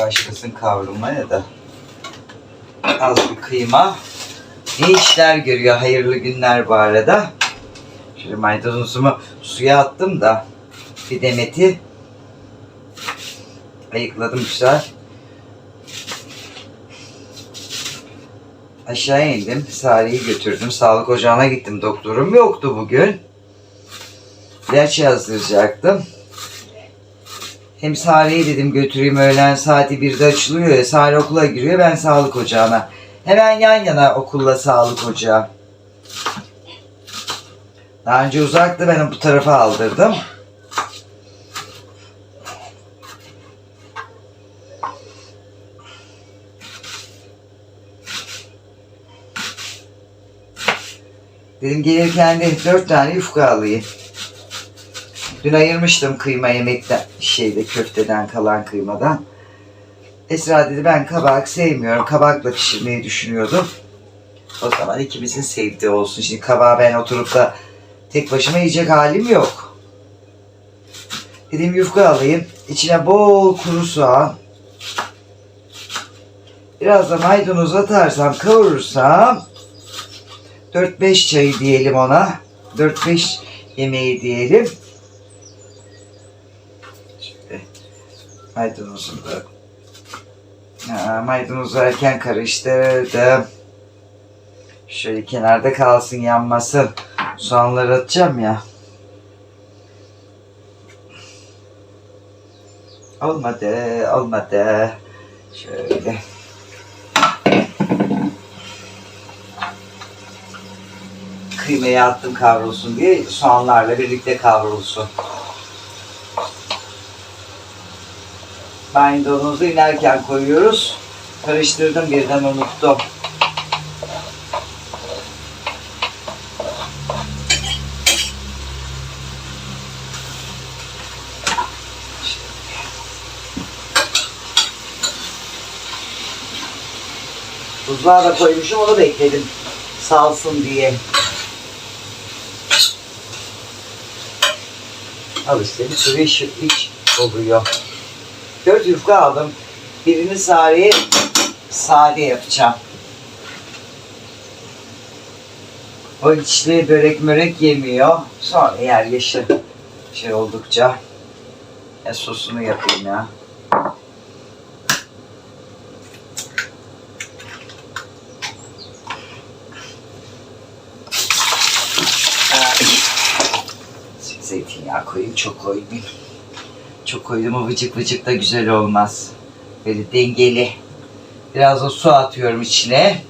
başlasın kavrulmaya da. Az bir kıyma. Ne işler görüyor. Hayırlı günler bu arada. Şöyle maydanozumu suya attım da bir demeti ayıkladım güzel. Aşağı indim. Salih'i götürdüm. Sağlık ocağına gittim. Doktorum yoktu bugün. İlaç yazdıracaktım. Hem Salih'i dedim götüreyim öğlen saati 1'de açılıyor ya. Salih okula giriyor ben sağlık ocağına. Hemen yan yana okulla sağlık ocağı. Daha önce uzaktı ben bu tarafa aldırdım. Dedim gelirken de dört tane yufka alayım. Dün ayırmıştım kıyma yemekten, şeyde köfteden kalan kıymadan. Esra dedi ben kabak sevmiyorum. Kabakla pişirmeyi düşünüyordum. O zaman ikimizin sevdiği olsun. Şimdi kabağı ben oturup da tek başıma yiyecek halim yok. Dedim yufka alayım. İçine bol kuru soğan. Biraz da maydanoz atarsam, kavurursam 4-5 çayı diyelim ona. 4-5 yemeği diyelim. Maydanozumu da maydanozu erken karıştırdım. Şöyle kenarda kalsın yanmasın. Soğanları atacağım ya. Olmadı, olmadı. Şöyle. Kıymayı attım kavrulsun diye soğanlarla birlikte kavrulsun. Maydanozu inerken koyuyoruz. Karıştırdım birden unuttum. Buzluğa da koymuşum onu bekledim. Salsın diye. Al işte bir sürü iş, iş oluyor. Dört yufka aldım. Birini Sare'ye sade yapacağım. O içli börek mörek yemiyor. Sonra yer yeşil şey oldukça. Ya sosunu yapayım ya. Ay. Zeytinyağı koyayım, çok koymayayım. Çok koydum o vıcık vıcık da güzel olmaz. Böyle dengeli. Biraz da su atıyorum içine.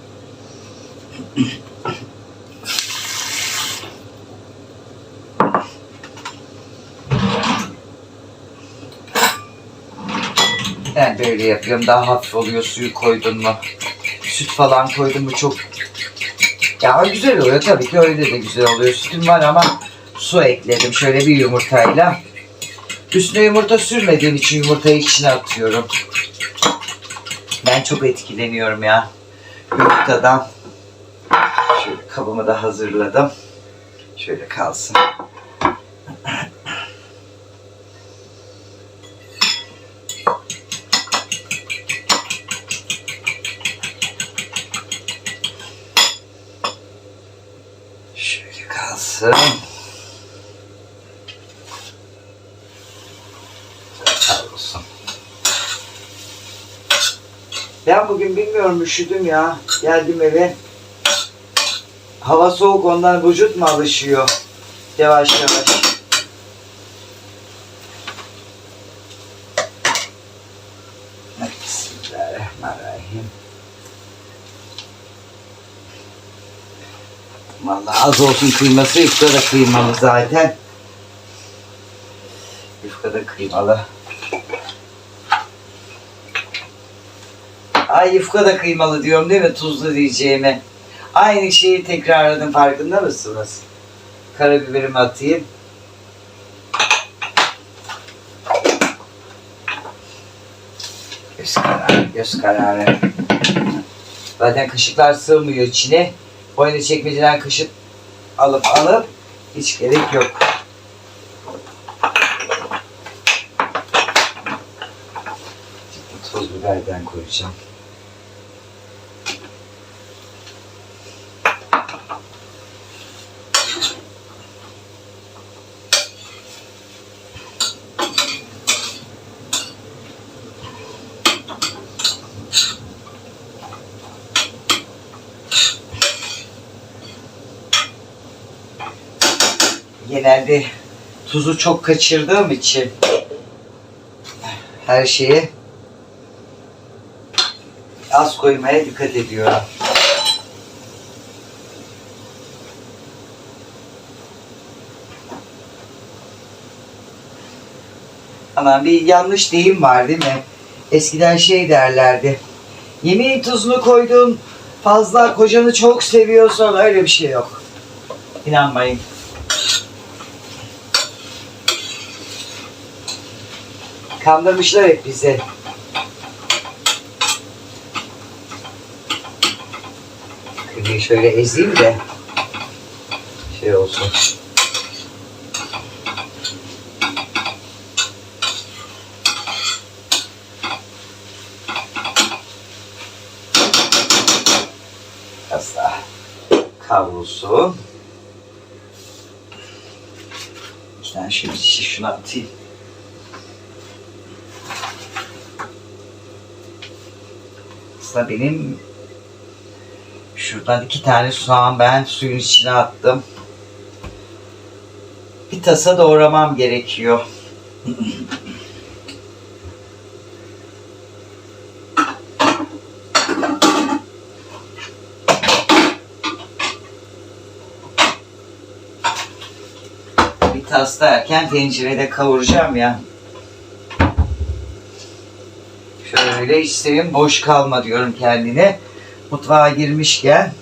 Ben böyle yapıyorum. Daha hafif oluyor suyu koydun mu. Süt falan koydun mu çok... Ya güzel oluyor tabii ki öyle de güzel oluyor. Sütüm var ama su ekledim şöyle bir yumurtayla. Üstüne yumurta sürmediğim için yumurtayı içine atıyorum. Ben çok etkileniyorum ya. Yumurtadan. Şöyle kabımı da hazırladım. Şöyle kalsın. Şöyle kalsın. olsun. Ben bugün bilmiyorum ya. Geldim eve. Hava soğuk ondan vücut mu alışıyor? Yavaş yavaş. Bismillahirrahmanirrahim. Vallahi az olsun kıyması yufka da kıymalı zaten. Yufka da kıymalı. Ay yufka da kıymalı diyorum değil mi? Tuzlu diyeceğime. Aynı şeyi tekrarladım farkında mısınız? Karabiberimi atayım. Göz kararı, göz kararı. Zaten kaşıklar sığmıyor içine. Boynu çekmeceden kaşık alıp alıp hiç gerek yok. Tuz biberden koyacağım. Genelde tuzu çok kaçırdığım için her şeye az koymaya dikkat ediyorum. Ama bir yanlış deyim var değil mi? Eskiden şey derlerdi. Yemeğin tuzunu koydun fazla kocanı çok seviyorsan öyle bir şey yok. İnanmayın. Kandırmışlar hep bizi. Kıymayı şöyle ezeyim de şey olsun. Biraz daha kavrulsun. İki tane şöyle şuna atayım. Aslında benim şuradan iki tane soğan ben suyun içine attım. Bir tasa doğramam gerekiyor. Bir tas derken tencerede kavuracağım ya. Şöyle isteyin boş kalma diyorum kendine. Mutfağa girmişken.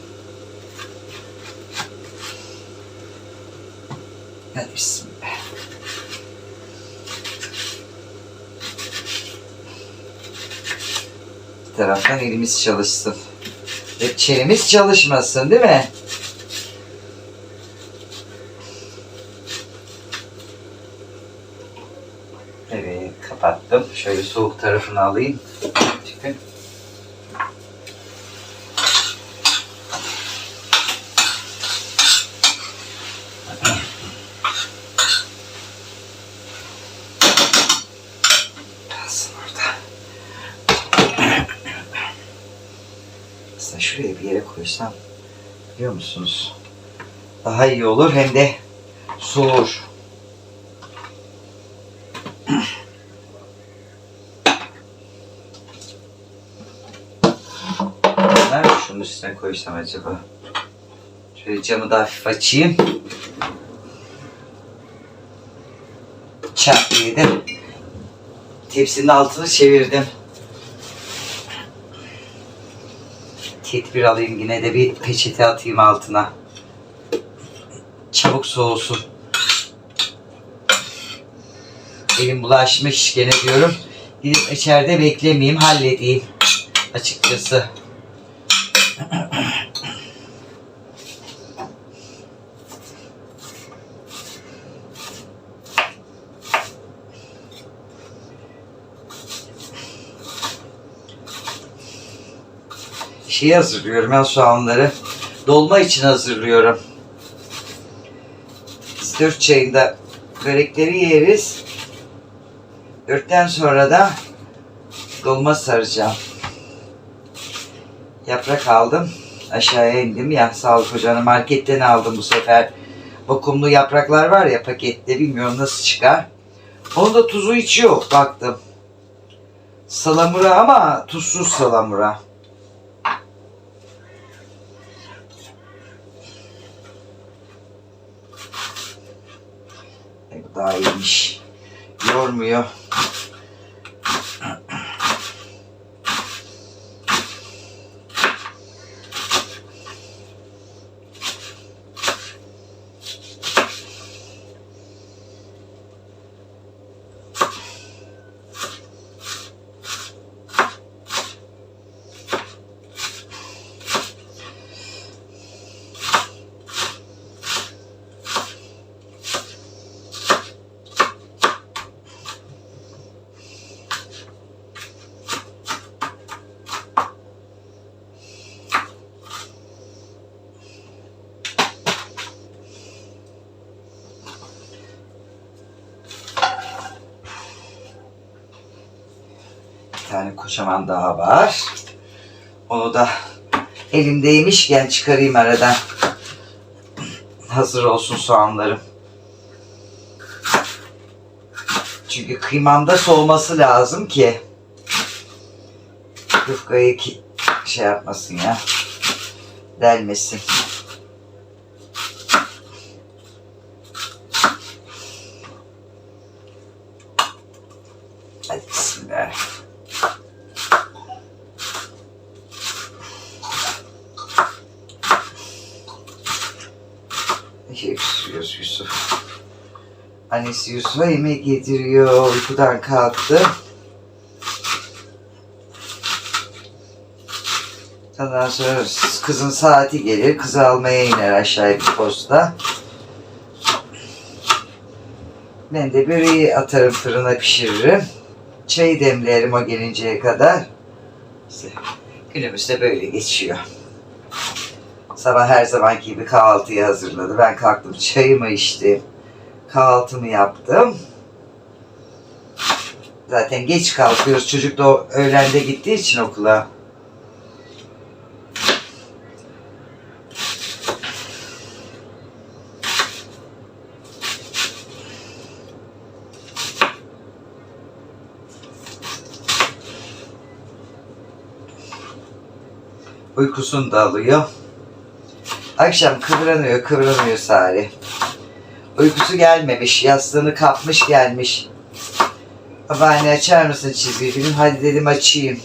Hadi bismillah. Bir taraftan elimiz çalışsın. Hep çenemiz çalışmasın değil mi? Evet kapattım. Şöyle soğuk tarafını alayım. Çıkın. Kalsın orada. Aslında şuraya bir yere koysam biliyor musunuz? Daha iyi olur hem de soğur. Nerede şunun üstüne koysam acaba? Şöyle camı da hafif açayım. Çak yedim. Tepsinin altını çevirdim. Tedbir alayım yine de bir peçete atayım altına. Çabuk soğusun. Elim bulaşmış gene diyorum. Gidip içeride beklemeyeyim halledeyim. Açıkçası. Şey hazırlıyorum ya soğanları. Dolma için hazırlıyorum. Biz dört çayında börekleri yeriz. Dörtten sonra da dolma saracağım. Yaprak aldım. Aşağıya indim ya sağlık hocanı marketten aldım bu sefer. Vakumlu yapraklar var ya pakette bilmiyorum nasıl çıkar. Onun da tuzu hiç yok baktım. Salamura ama tuzsuz salamura. Daha iyiymiş. Yormuyor. Tane kocaman daha var. Onu da elimdeymişken çıkarayım aradan. Hazır olsun soğanlarım. Çünkü kıymamda soğuması lazım ki yufkayı ki şey yapmasın ya. Delmesin. Hadi bismillah. Yusuf, Yusuf. Annesi Yusuf'a yemek yediriyor. Uykudan kalktı. Ondan sonra kızın saati gelir. Kızı almaya iner aşağıya bir posta. Ben de böreği atarım fırına pişiririm. Çayı demlerim o gelinceye kadar. İşte günümüz de böyle geçiyor. Sabah her zamanki gibi kahvaltıyı hazırladı. Ben kalktım çayımı içtim. Kahvaltımı yaptım. Zaten geç kalkıyoruz. Çocuk da öğlende gittiği için okula. Uykusunu da alıyor. Akşam kıvranıyor, kıvranıyor Sari. Uykusu gelmemiş, yastığını kapmış gelmiş. Babaanne açar mısın çizgi film? Hadi dedim açayım.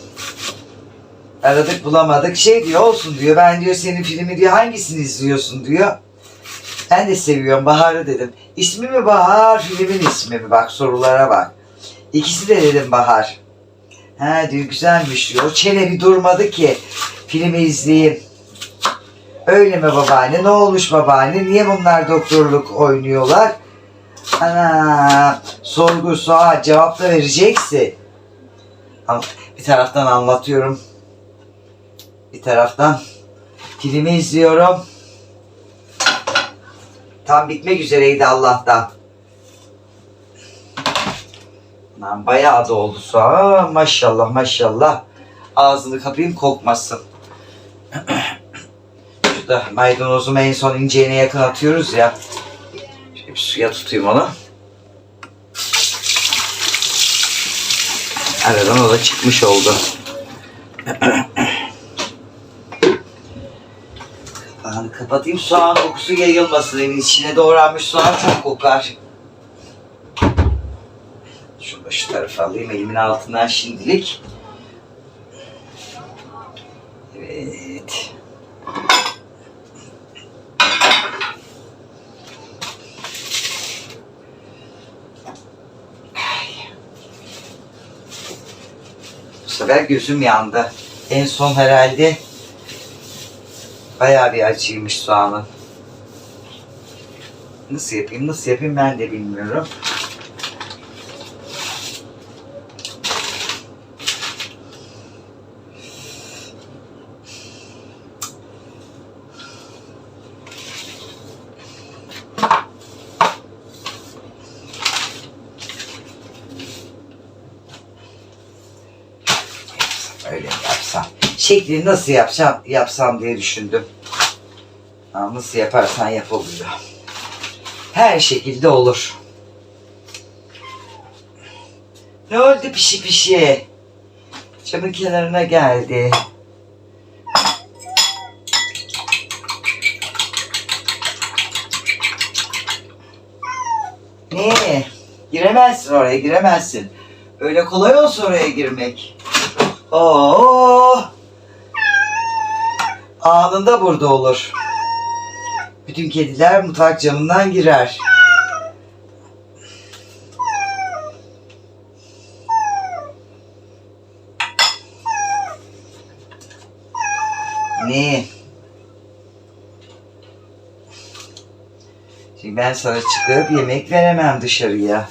Aradık bulamadık. Şey diyor olsun diyor. Ben diyor senin filmi diyor hangisini izliyorsun diyor. Ben de seviyorum Bahar'ı dedim. İsmi mi Bahar, filmin ismi mi? Bak sorulara bak. İkisi de dedim Bahar. Ha diyor güzelmiş diyor. O çene bir durmadı ki filmi izleyeyim. Öyle mi babaanne? Ne olmuş babaanne? Niye bunlar doktorluk oynuyorlar? Ana sorgu sual cevap da vereceksin. Ama Bir taraftan anlatıyorum. Bir taraftan filmi izliyorum. Tam bitmek üzereydi Allah'tan. Lan bayağı da oldu su. Maşallah maşallah. Ağzını kapayım kokmasın. Şurada maydanozumu en son inceğine yakın atıyoruz ya. Bir suya tutayım onu. Aradan o da çıkmış oldu. Kapağını kapatayım soğan kokusu yayılmasın evin içine doğranmış soğan çok kokar. Şunu da şu tarafa alayım elimin altından şimdilik. Evet. Sefer gözüm yandı. En son herhalde bayağı bir acıymış soğanın. Nasıl yapayım, nasıl yapayım ben de bilmiyorum. Öyle mi yapsam? Şeklini nasıl yapacağım, yapsam diye düşündüm. Nasıl yaparsan yap oluyor. Her şekilde olur. Ne oldu pişi pişi? Camın kenarına geldi. Ne? Giremezsin oraya, giremezsin. Öyle kolay olsa oraya girmek. Oo! Anında burada olur. Bütün kediler mutfak camından girer. Ne? Şimdi ben sana çıkıp yemek veremem dışarıya.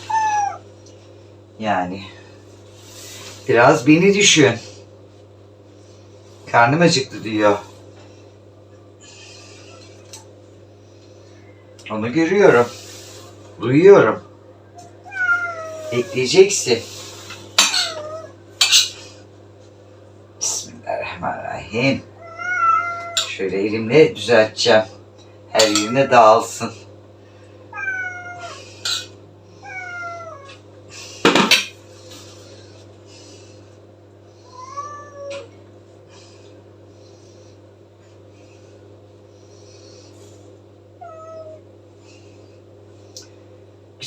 Yani. Biraz beni düşün. Karnım acıktı diyor. Ama görüyorum. Duyuyorum. Bekleyeceksin. Bismillahirrahmanirrahim. Şöyle elimle düzelteceğim. Her yerine dağılsın.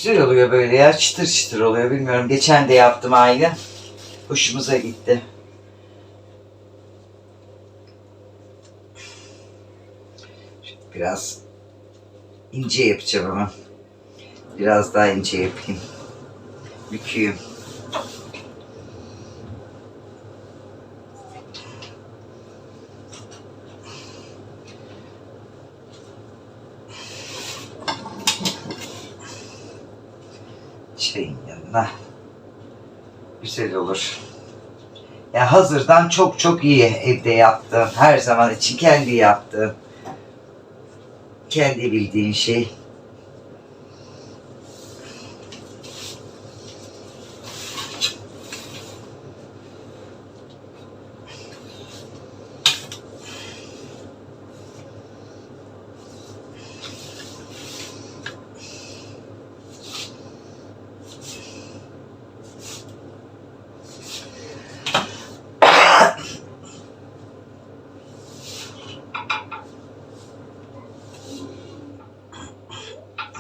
Güzel oluyor böyle ya. Çıtır çıtır oluyor. Bilmiyorum. Geçen de yaptım aynı. Hoşumuza gitti. Biraz ince yapacağım ama. Biraz daha ince yapayım. Büküyüm. Şeyin yanına. Güzel olur. Ya hazırdan çok çok iyi evde yaptığım. Her zaman için kendi yaptığım. Kendi bildiğin şey.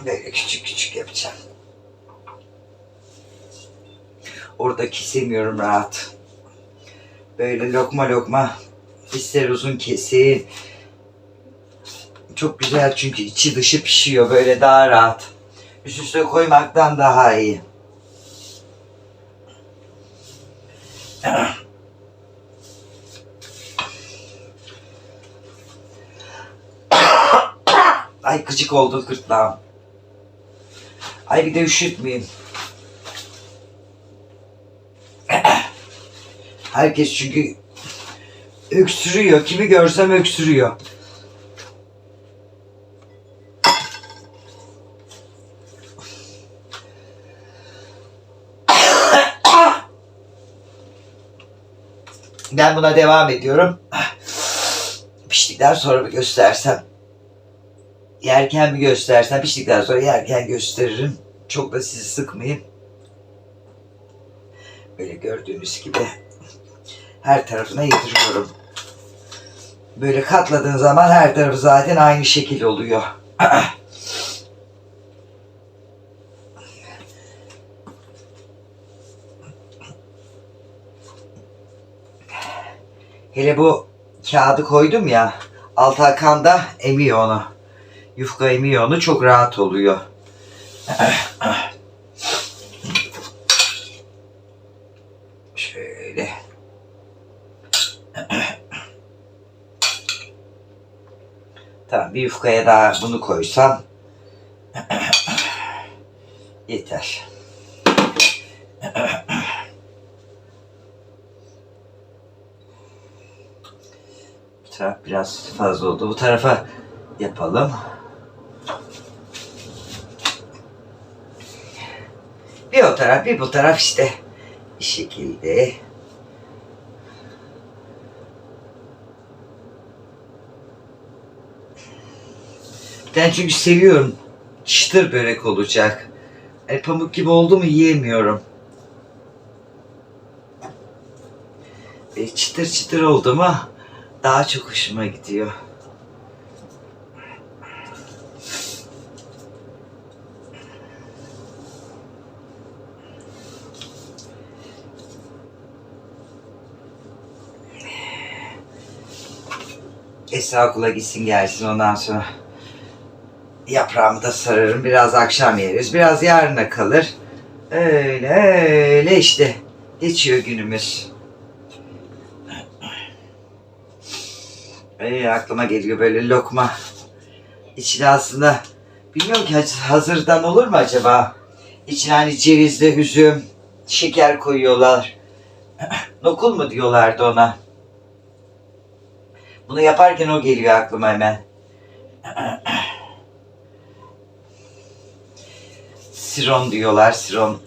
Böyle küçük küçük yapacağım. Orada kesemiyorum rahat. Böyle lokma lokma ister uzun kesin. Çok güzel çünkü içi dışı pişiyor böyle daha rahat. Üst üste koymaktan daha iyi. Ay gıcık oldu gırtlağım. Ay bir de üşütmeyeyim. Herkes çünkü öksürüyor. Kimi görsem öksürüyor. Ben buna devam ediyorum. Piştikten sonra bir göstersem yerken mi göstersem piştikten sonra yerken gösteririm. Çok da sizi sıkmayayım. Böyle gördüğünüz gibi her tarafına yediriyorum. Böyle katladığın zaman her tarafı zaten aynı şekil oluyor. Hele bu kağıdı koydum ya. Altakan da emiyor onu. Yufka emiyor onu. Çok rahat oluyor. Şöyle. Tamam bir yufkaya daha bunu koysam yeter. Bu taraf biraz fazla oldu. Bu tarafa yapalım. Bir o taraf bir bu taraf işte. Bir şekilde. Ben çünkü seviyorum. Çıtır börek olacak. E, pamuk gibi oldu mu yiyemiyorum. E, çıtır çıtır oldu mu daha çok hoşuma gidiyor. Esra okula gitsin gelsin ondan sonra yaprağımı da sararım. Biraz akşam yeriz. Biraz yarına kalır. Öyle öyle işte. Geçiyor günümüz. Ee, aklıma geliyor böyle lokma. İçine aslında bilmiyorum ki hazırdan olur mu acaba? İçine hani cevizli üzüm, şeker koyuyorlar. Nokul mu diyorlardı ona? Bunu yaparken o geliyor aklıma hemen. Siron diyorlar, siron.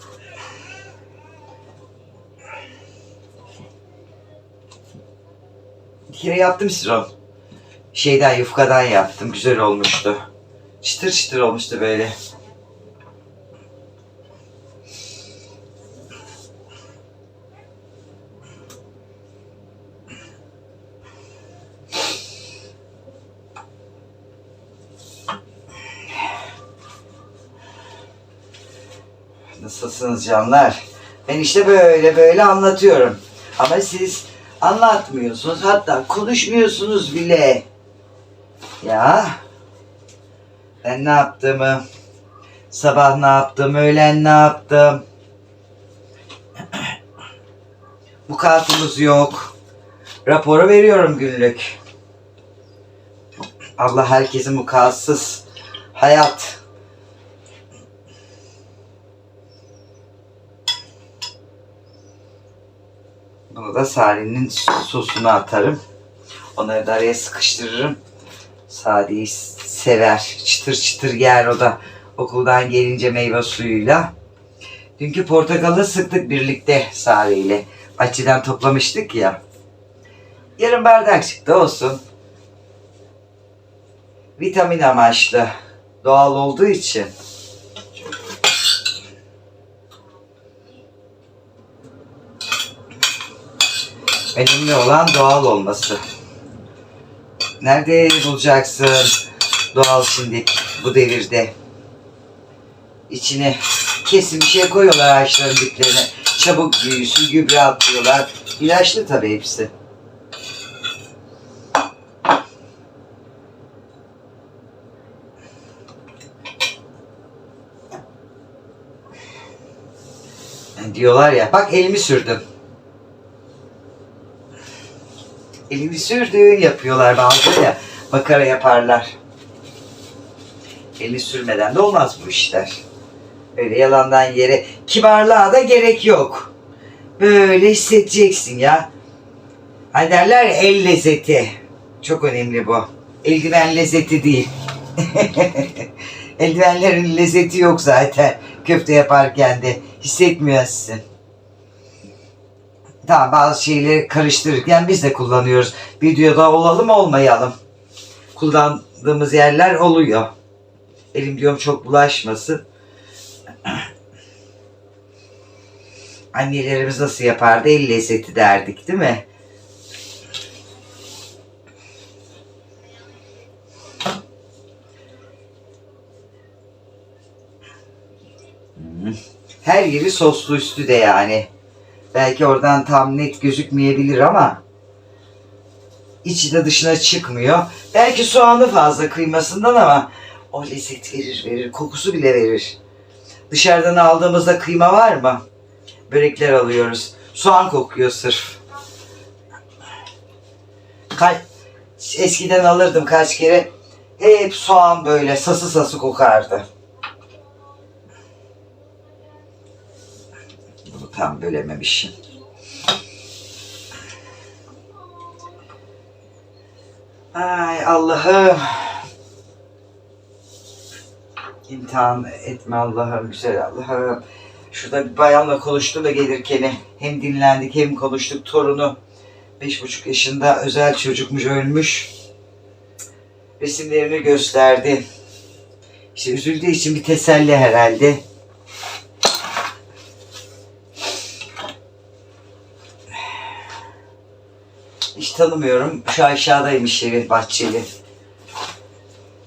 Bir kere yaptım siron. Şeyden yufkadan yaptım. Güzel olmuştu. Çıtır çıtır olmuştu böyle. Nasılsınız canlar? Ben işte böyle böyle anlatıyorum. Ama siz anlatmıyorsunuz. Hatta konuşmuyorsunuz bile. Ya. Ben ne yaptığımı, sabah ne yaptım, öğlen ne yaptım. Bu kartımız yok. Raporu veriyorum günlük. Allah herkesin mukatsız hayat Bunu da Salih'in sosuna atarım. Onları da araya sıkıştırırım. Salih sever. Çıtır çıtır yer o da okuldan gelince meyve suyuyla. Dünkü portakalı sıktık birlikte Salih ile. Bahçeden toplamıştık ya. Yarım bardak çıktı olsun. Vitamin amaçlı. Doğal olduğu için. Önemli olan doğal olması. Nerede bulacaksın doğal şimdilik bu devirde? İçine kesin bir şey koyuyorlar ağaçların diplerine. Çabuk büyüsün, gübre atıyorlar. İlaçlı tabii hepsi. Diyorlar ya, bak elimi sürdüm. Elini sürdüğün yapıyorlar bazıları ya. Makara yaparlar. Eli sürmeden de olmaz bu işler. Öyle yalandan yere kibarlığa da gerek yok. Böyle hissedeceksin ya. Hani derler ya, el lezzeti. Çok önemli bu. Eldiven lezzeti değil. Eldivenlerin lezzeti yok zaten. Köfte yaparken de hissetmiyorsun. Tamam bazı şeyleri karıştırırken biz de kullanıyoruz. Videoda olalım olmayalım. Kullandığımız yerler oluyor. Elim diyorum çok bulaşmasın. Annelerimiz nasıl yapardı? El lezzeti derdik değil mi? Her yeri soslu üstü de yani. Belki oradan tam net gözükmeyebilir ama içi de dışına çıkmıyor. Belki soğanı fazla kıymasından ama o lezzet verir verir. Kokusu bile verir. Dışarıdan aldığımızda kıyma var mı? Börekler alıyoruz. Soğan kokuyor sırf. Ka- eskiden alırdım kaç kere. Hep soğan böyle sası sası kokardı. Tam bölememişim. Ay Allah'ım. İmtihan etme Allah'ım, güzel Allah'ım. Şurada bir bayanla konuştum da gelirken hem dinlendik hem konuştuk. Torunu beş buçuk yaşında özel çocukmuş ölmüş. Resimlerini gösterdi. İşte üzüldüğü için bir teselli herhalde. Tanımıyorum. Şu aşağıdaymış evi bahçeli.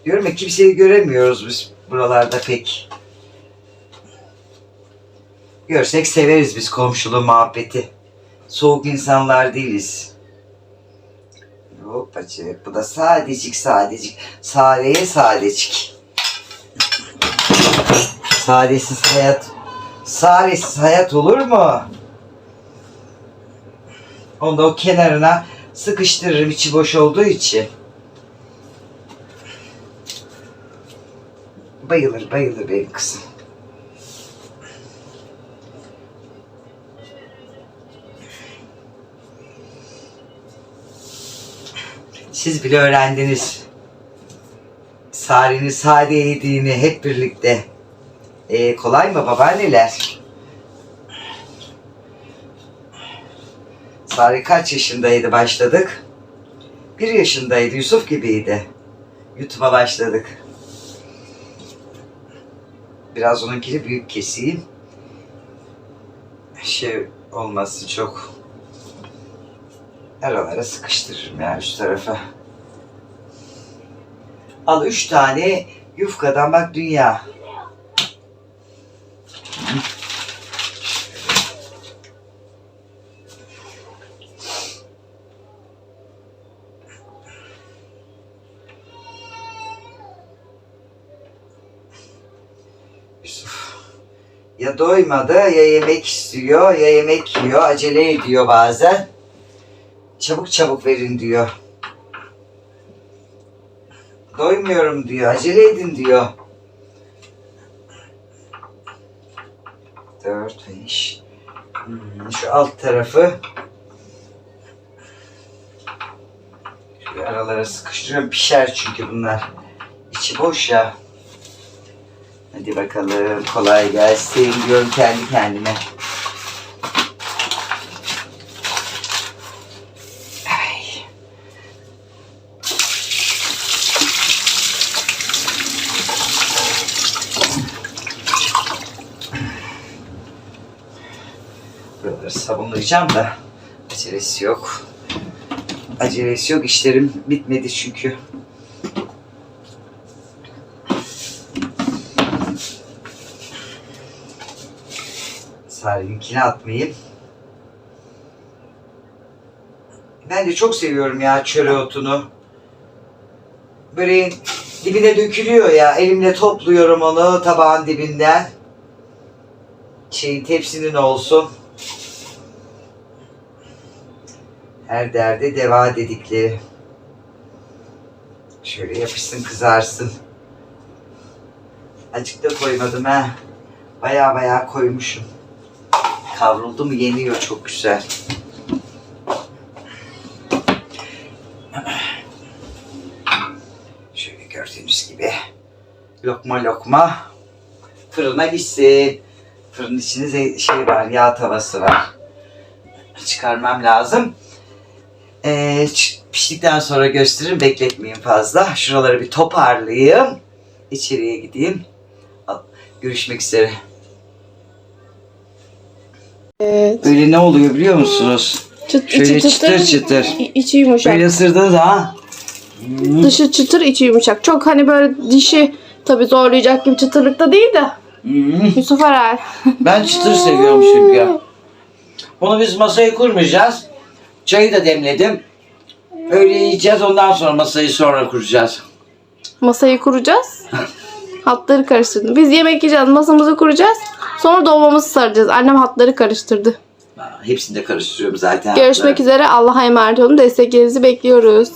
Diyorum ya kimseyi göremiyoruz biz buralarda pek. Görsek severiz biz komşuluğu muhabbeti. Soğuk insanlar değiliz. Hoppacık. Bu da sadecik sadecik. Sadeye sadecik. Sadesiz hayat. Sadesiz hayat olur mu? Onu o kenarına sıkıştırırım içi boş olduğu için. Bayılır bayılır benim kızım. Siz bile öğrendiniz. Sare'nin sade yediğini hep birlikte. Ee, kolay mı babaanneler? Sare kaç yaşındaydı başladık? Bir yaşındaydı. Yusuf gibiydi. YouTube'a başladık. Biraz onunkini büyük keseyim. Şey olmasın çok. Aralara sıkıştırırım ya üst tarafa. Al üç tane yufkadan bak dünya. Yusuf. Ya doymadı ya yemek istiyor ya yemek yiyor acele ediyor bazen. Çabuk çabuk verin diyor. Doymuyorum diyor. Acele edin diyor. Dört, beş. Hmm, şu alt tarafı. Şu aralara sıkıştırıyorum. Pişer çünkü bunlar. İçi boş ya. Hadi bakalım. Kolay gelsin diyorum kendi kendime. Ay. Buraları sabunlayacağım da acelesi yok. Acelesi yok. İşlerim bitmedi çünkü. Salim'inkini atmayayım. Ben de çok seviyorum ya çöre otunu. Böreğin dibine dökülüyor ya. Elimle topluyorum onu tabağın dibinden. Şeyin tepsinin olsun. Her derde deva dedikleri. Şöyle yapışsın kızarsın. Acık da koymadım ha. Baya baya koymuşum. Kavruldu mu yeniyor çok güzel. Şöyle gördüğünüz gibi lokma lokma fırına gitsin. Fırın içinde şey var, yağ tavası var. Çıkarmam lazım. Ee, piştikten sonra gösteririm. Bekletmeyeyim fazla. Şuraları bir toparlayayım. İçeriye gideyim. Görüşmek üzere. Evet. Böyle ne oluyor biliyor musunuz? Çıt, Şöyle içi çıtır çıtır. i- içi yumuşak. Böyle ısırdığınız ha. Dışı çıtır, içi yumuşak. Çok hani böyle dişi tabii zorlayacak gibi çıtırlıkta değil de. Hmm. Yusuf Aral. Ben çıtır seviyorum çünkü. Bunu biz masaya kurmayacağız. Çayı da demledim. Öyle yiyeceğiz ondan sonra masayı sonra kuracağız. Masayı kuracağız. Hatları karıştırdım. Biz yemek yiyeceğiz, masamızı kuracağız. Sonra dolmamızı saracağız. Annem hatları karıştırdı. Ha, Hepsini de karıştırıyorum zaten. Görüşmek üzere. Allah'a emanet olun. Desteklerinizi bekliyoruz.